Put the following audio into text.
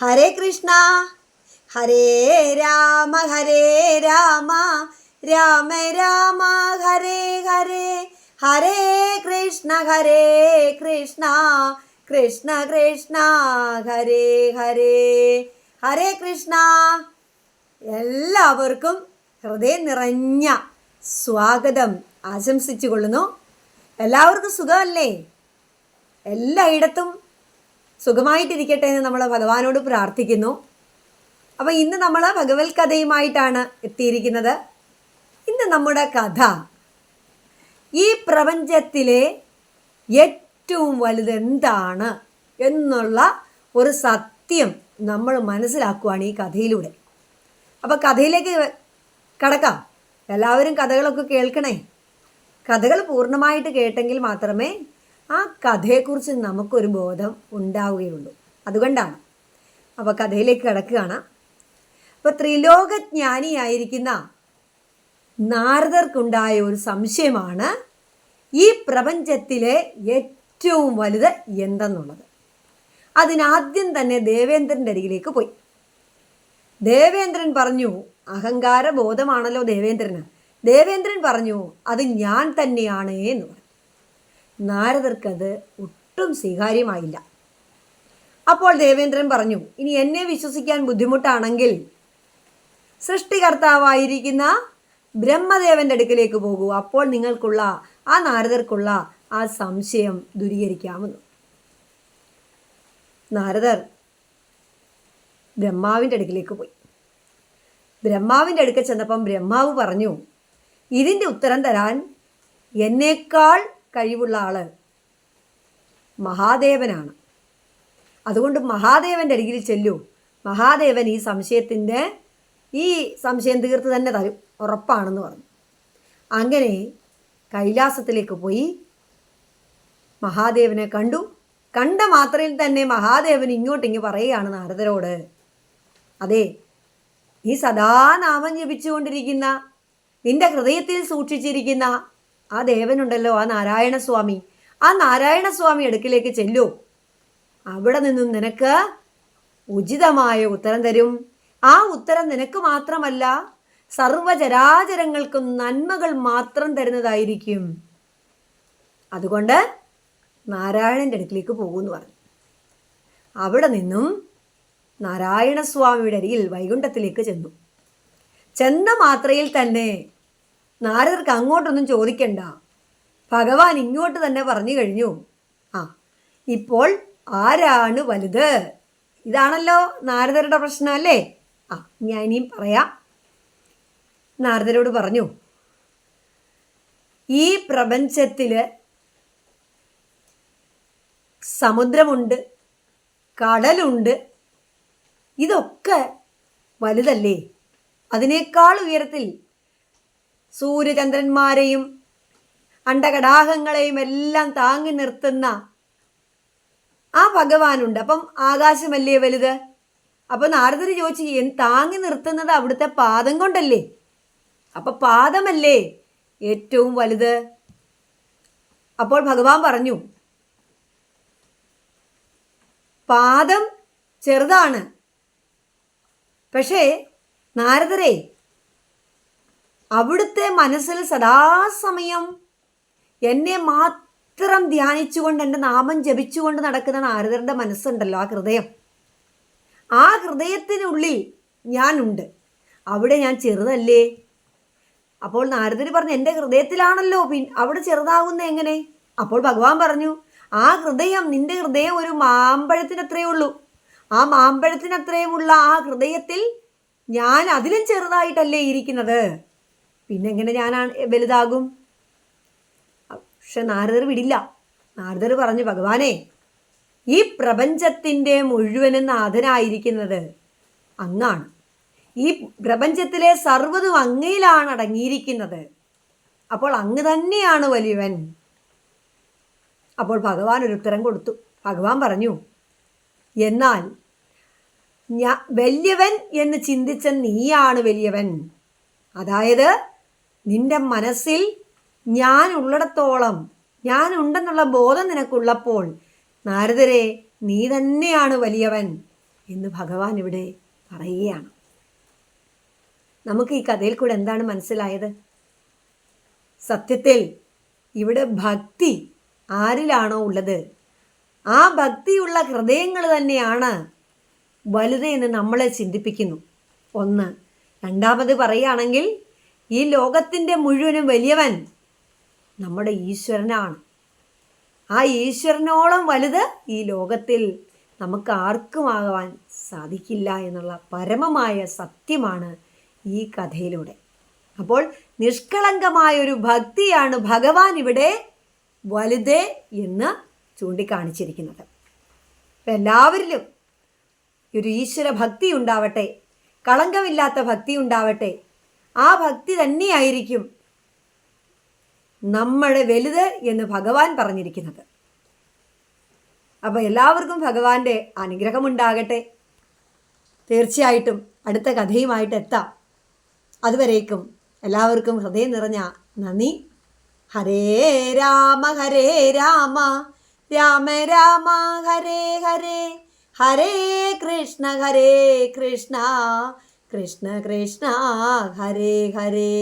ഹരേ കൃഷ്ണ. ഹരേ രാമ ഹരേ രാമ. രാമ രാമ ഹരേ ഹരേ. ഹരേ കൃഷ്ണ ഹരേ കൃഷ്ണ. കൃഷ്ണ കൃഷ്ണ ഹരേ ഹരേ. ഹരേ കൃഷ്ണ. എല്ലാവർക്കും ഹൃദയം നിറഞ്ഞ സ്വാഗതം ആശംസിച്ചു കൊള്ളുന്നു എല്ലാവർക്കും സുഖമല്ലേ? എല്ലായിടത്തും സുഖമായിട്ടിരിക്കട്ടെ എന്ന് നമ്മൾ ഭഗവാനോട് പ്രാർത്ഥിക്കുന്നു. അപ്പോൾ ഇന്ന് നമ്മൾ ഭഗവത് കഥയുമായിട്ടാണ് എത്തിയിരിക്കുന്നത്. ഇന്ന് നമ്മുടെ കഥ. ഈ പ്രപഞ്ചത്തിലെ ഏറ്റവും വലുത് എന്താണ് എന്നുള്ള ഒരു സത്യം നമ്മൾ മനസ്സിലാക്കുവാണ് ഈ കഥയിലൂടെ. അപ്പോൾ കഥയിലേക്ക് കടക്കാം. എല്ലാവരും കഥകളൊക്കെ കേൾക്കണേ. കഥകൾ പൂർണമായിട്ട് കേട്ടെങ്കിൽ മാത്രമേ ആ കഥയെക്കുറിച്ച് നമുക്കൊരു ബോധം ഉണ്ടാവുകയുള്ളൂ. അതുകൊണ്ടാണ്. അപ്പോൾ കഥയിലേക്ക് കിടക്കുകയാണ്. അപ്പോൾ ത്രിലോകജ്ഞാനിയായിരിക്കുന്ന നാരദർക്കുണ്ടായ ഒരു സംശയമാണ് ഈ പ്രപഞ്ചത്തിലെ ഏറ്റവും വലുത് എന്തെന്നുള്ളത്. അതിനാദ്യം തന്നെ ദേവേന്ദ്രന്റെ അരികിലേക്ക് പോയി. ദേവേന്ദ്രൻ പറഞ്ഞു അഹങ്കാര ബോധമാണല്ലോ ദേവേന്ദ്രന്. ദേവേന്ദ്രൻ പറഞ്ഞു അത് ഞാൻ തന്നെയാണ് എന്ന് പറഞ്ഞു. നാരദർക്കത് ഒട്ടും സ്വീകാര്യമായില്ല. അപ്പോൾ ദേവേന്ദ്രൻ പറഞ്ഞു ഇനി എന്നെ വിശ്വസിക്കാൻ ബുദ്ധിമുട്ടാണെങ്കിൽ സൃഷ്ടികർത്താവായിരിക്കുന്ന ബ്രഹ്മദേവന്റെ അടുക്കിലേക്ക് പോകൂ. അപ്പോൾ നിങ്ങൾക്കുള്ള ആ നാരദർക്കുള്ള ആ സംശയം ദൂരീകരിക്കാമെന്ന്. നാരദർ ബ്രഹ്മാവിന്റെ അടുക്കിലേക്ക് പോയി. ബ്രഹ്മാവിന്റെ അടുക്കൽ ചെന്നപ്പം ബ്രഹ്മാവ് പറഞ്ഞു ഇതിന്റെ ഉത്തരം തരാൻ എന്നേക്കാൾ കഴിവുള്ള ആൾ മഹാദേവനാണ്. അതുകൊണ്ട് മഹാദേവന്റെ അരികിൽ ചെല്ലൂ. മഹാദേവൻ ഈ സംശയത്തിന്റെ ഈ സംശയം തീർത്ത് തന്നെ തരും. ഉറപ്പാണെന്ന് പറഞ്ഞു. അങ്ങനെ കൈലാസത്തിലേക്ക് പോയി മഹാദേവനെ കണ്ടു. കണ്ട മാത്രയിൽ തന്നെ മഹാദേവൻ ഇങ്ങോട്ടിങ്ങ് പറയുകയാണ് നാരദരോട്. അതെ നീ സദാ നാമം ജപിച്ചുകൊണ്ടിരിക്കുന്ന നിന്റെ ഹൃദയത്തിൽ സൂക്ഷിച്ചിരിക്കുന്ന ആ ദേവനുണ്ടല്ലോ ആ നാരായണസ്വാമി. ആ നാരായണസ്വാമി അടുക്കിലേക്ക് ചെല്ലൂ. അവിടെ നിന്നും നിനക്ക് ഉചിതമായ ഉത്തരം തരും. ആ ഉത്തരം നിനക്ക് മാത്രമല്ല സർവചരാചരങ്ങൾക്കും നന്മകൾ മാത്രം തരുന്നതായിരിക്കും. അതുകൊണ്ട് നാരായണന്റെ അടുക്കിലേക്ക് പോകുമെന്ന് പറഞ്ഞു. അവിടെ നിന്നും നാരായണസ്വാമിയുടെ അരികിൽ വൈകുണ്ഠത്തിലേക്ക് ചെന്നു. ചെന്ന മാത്രയിൽ തന്നെ നാരദർക്ക് അങ്ങോട്ടൊന്നും ചോദിക്കണ്ട. ഭഗവാൻ ഇങ്ങോട്ട് തന്നെ പറഞ്ഞു കഴിഞ്ഞു. ആ ഇപ്പോൾ ആരാണ് വലുത്? ഇതാണല്ലോ നാരദരുടെ പ്രശ്നം അല്ലേ? ആ ഞാൻ ഇനിയും പറയാം. നാരദരോട് പറഞ്ഞു ഈ പ്രപഞ്ചത്തിൽ സമുദ്രമുണ്ട് കടലുണ്ട് ഇതൊക്കെ വലുതല്ലേ? അതിനേക്കാൾ ഉയരത്തിൽ സൂര്യചന്ദ്രന്മാരെയും അണ്ടകടാഹങ്ങളെയും എല്ലാം താങ്ങി നിർത്തുന്ന ആ ഭഗവാനുണ്ട്. അപ്പം ആകാശമല്ലേ വലുത്? അപ്പം നാരദർ ചോദിച്ചു "എൻ താങ്ങി നിർത്തുന്നത് അവിടുത്തെ പാദം കൊണ്ടല്ലേ? അപ്പം പാദമല്ലേ ഏറ്റവും വലുത്? അപ്പോൾ ഭഗവാൻ പറഞ്ഞു പാദം ചെറുതാണ്. പക്ഷേ നാരദരെ അവിടുത്തെ മനസ്സിൽ സദാസമയം എന്നെ മാത്രം ധ്യാനിച്ചുകൊണ്ട് എന്റെ നാമം ജപിച്ചുകൊണ്ട് നടക്കുന്ന നാരദരുടെ മനസ്സുണ്ടല്ലോ ആ ഹൃദയം. ആ ഹൃദയത്തിനുള്ളിൽ ഞാനുണ്ട്. അവിടെ ഞാൻ ചെറുതല്ലേ? അപ്പോൾ നാരദർ പറഞ്ഞു എന്റെ ഹൃദയത്തിലാണല്ലോ പിൻ അവിടെ ചെറുതാകുന്ന എങ്ങനെ? അപ്പോൾ ഭഗവാൻ പറഞ്ഞു ആ ഹൃദയം നിന്റെ ഹൃദയം ഒരു മാമ്പഴത്തിനത്രയേ ഉള്ളൂ ആ മാമ്പഴത്തിനത്രയുമുള്ള ആ ഹൃദയത്തിൽ ഞാൻ അതിലും ചെറുതായിട്ടല്ലേ ഇരിക്കുന്നത്. പിന്നെ എങ്ങനെ ഞാൻ വലുതാകും? പക്ഷെ നാരദർ വിടില്ല. നാരദർ പറഞ്ഞു ഭഗവാനെ ഈ പ്രപഞ്ചത്തിന്റെ മുഴുവനും നാഥനായിരിക്കുന്നത് അങ്ങാണ്. ഈ പ്രപഞ്ചത്തിലെ സർവതും അങ്ങയിലാണ് അടങ്ങിയിരിക്കുന്നത്. അപ്പോൾ അങ്ങ് തന്നെയാണ് വലിയവൻ. അപ്പോൾ ഭഗവാൻ ഒരു ഉത്തരം കൊടുത്തു. ഭഗവാൻ പറഞ്ഞു എന്നാൽ ഞാ വലിയവൻ എന്ന് ചിന്തിച്ച നീയാണ് വലിയവൻ. അതായത് നിന്റെ മനസ്സിൽ ഞാൻ ഉള്ളിടത്തോളം ഞാൻ ഉണ്ടെന്നുള്ള ബോധം നിനക്കുള്ളപ്പോൾ നാരദരെ നീ തന്നെയാണ് വലിയവൻ എന്ന് ഭഗവാൻ ഇവിടെ പറയുകയാണ്. നമുക്ക് ഈ കഥയിൽ കൂടെ എന്താണ് മനസ്സിലായത്? സത്യത്തിൽ ഇവിടെ ഭക്തി ആരിലാണോ ഉള്ളത്? ആ ഭക്തിയുള്ള ഹൃദയങ്ങൾ തന്നെയാണ് വലുത് എന്ന് നമ്മളെ ചിന്തിപ്പിക്കുന്നു. ഒന്ന് രണ്ടാമത് പറയുകയാണെങ്കിൽ ഈ ലോകത്തിന്റെ മുഴുവനും വലിയവൻ നമ്മുടെ ഈശ്വരനാണ്. ആ ഈശ്വരനോളം വലുത് ഈ ലോകത്തിൽ നമുക്ക് ആർക്കും ആർക്കുമാകാൻ സാധിക്കില്ല എന്നുള്ള പരമമായ സത്യമാണ് ഈ കഥയിലൂടെ. അപ്പോൾ നിഷ്കളങ്കമായ ഒരു ഭക്തിയാണ് ഭഗവാൻ ഇവിടെ വലുത് എന്ന് ചൂണ്ടിക്കാണിച്ചിരിക്കുന്നത്. എല്ലാവരിലും ഒരു ഈശ്വര ഭക്തി ഉണ്ടാവട്ടെ കളങ്കമില്ലാത്ത ഭക്തി ഉണ്ടാവട്ടെ ആ ഭക്തി തന്നെയായിരിക്കും നമ്മുടെ വലുത് എന്ന് ഭഗവാൻ പറഞ്ഞിരിക്കുന്നത്. അപ്പോൾ എല്ലാവർക്കും ഭഗവാന്റെ അനുഗ്രഹമുണ്ടാകട്ടെ. തീർച്ചയായിട്ടും അടുത്ത കഥയുമായിട്ട് എത്താം. അതുവരേക്കും എല്ലാവർക്കും ഹൃദയം നിറഞ്ഞ നന്ദി. ഹരേ രാമ ഹരേ രാമ രാമ രാമ ഹരേ ഹരേ ഹരേ കൃഷ്ണ ഹരേ കൃഷ്ണ. കൃഷ്ണ കൃഷ്ണ ഹരേ ഹരേ